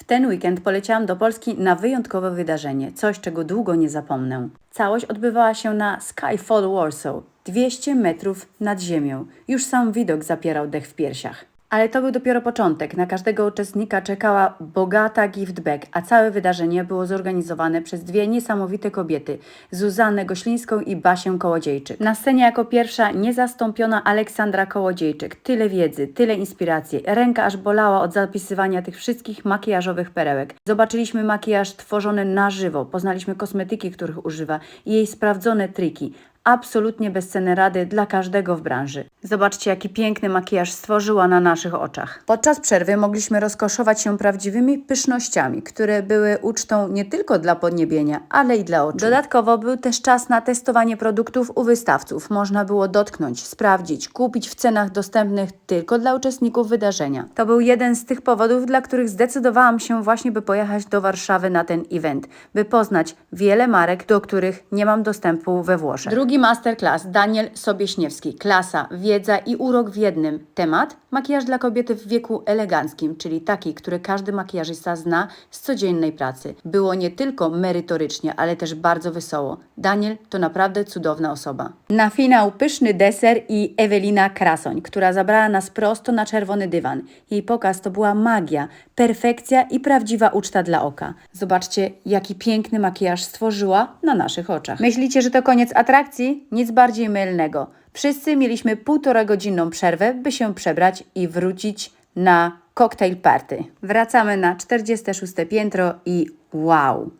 W ten weekend poleciałam do Polski na wyjątkowe wydarzenie, coś czego długo nie zapomnę. Całość odbywała się na Skyfall Warsaw, 200 metrów nad ziemią. Już sam widok zapierał dech w piersiach. Ale to był dopiero początek. Na każdego uczestnika czekała bogata gift bag, a całe wydarzenie było zorganizowane przez dwie niesamowite kobiety, Zuzannę Goślińską i Basię Kołodziejczyk. Na scenie jako pierwsza niezastąpiona Aleksandra Kołodziejczyk. Tyle wiedzy, tyle inspiracji. Ręka aż bolała od zapisywania tych wszystkich makijażowych perełek. Zobaczyliśmy makijaż tworzony na żywo, poznaliśmy kosmetyki, których używa i jej sprawdzone triki. Absolutnie bezcenne rady dla każdego w branży. Zobaczcie, jaki piękny makijaż stworzyła na naszych oczach. Podczas przerwy mogliśmy rozkoszować się prawdziwymi pysznościami, które były ucztą nie tylko dla podniebienia, ale i dla oczu. Dodatkowo był też czas na testowanie produktów u wystawców. Można było dotknąć, sprawdzić, kupić w cenach dostępnych tylko dla uczestników wydarzenia. To był jeden z tych powodów, dla których zdecydowałam się właśnie, by pojechać do Warszawy na ten event, by poznać wiele marek, do których nie mam dostępu we Włoszech. Drugi masterclass Daniel Sobieśniewski. Klasa, wiedza i urok w jednym. Temat? Makijaż dla kobiety w wieku eleganckim, czyli taki, który każdy makijażysta zna z codziennej pracy. Było nie tylko merytorycznie, ale też bardzo wesoło. Daniel to naprawdę cudowna osoba. Na finał pyszny deser i Ewelina Krasoń, która zabrała nas prosto na czerwony dywan. Jej pokaz to była magia, perfekcja i prawdziwa uczta dla oka. Zobaczcie, jaki piękny makijaż stworzyła na naszych oczach. Myślicie, że to koniec atrakcji? Nic bardziej mylnego. Wszyscy mieliśmy półtora godzinną przerwę, by się przebrać i wrócić na cocktail party. Wracamy na 46 piętro i wow!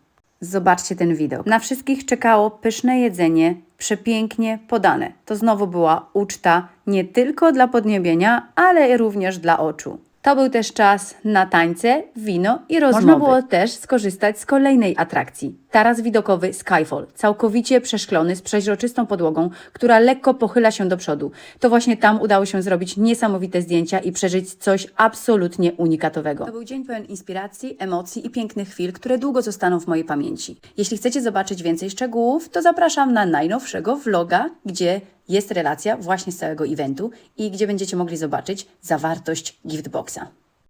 Zobaczcie ten widok. Na wszystkich czekało pyszne jedzenie, przepięknie podane. To znowu była uczta nie tylko dla podniebienia, ale również dla oczu. To był też czas na tańce, wino i rozmowy. Można było też skorzystać z kolejnej atrakcji. Taras widokowy Skyfall, całkowicie przeszklony z przeźroczystą podłogą, która lekko pochyla się do przodu. To właśnie tam udało się zrobić niesamowite zdjęcia i przeżyć coś absolutnie unikatowego. To był dzień pełen inspiracji, emocji i pięknych chwil, które długo zostaną w mojej pamięci. Jeśli chcecie zobaczyć więcej szczegółów, to zapraszam na najnowszego vloga, gdzie jest relacja właśnie z całego eventu i gdzie będziecie mogli zobaczyć zawartość giftboxa.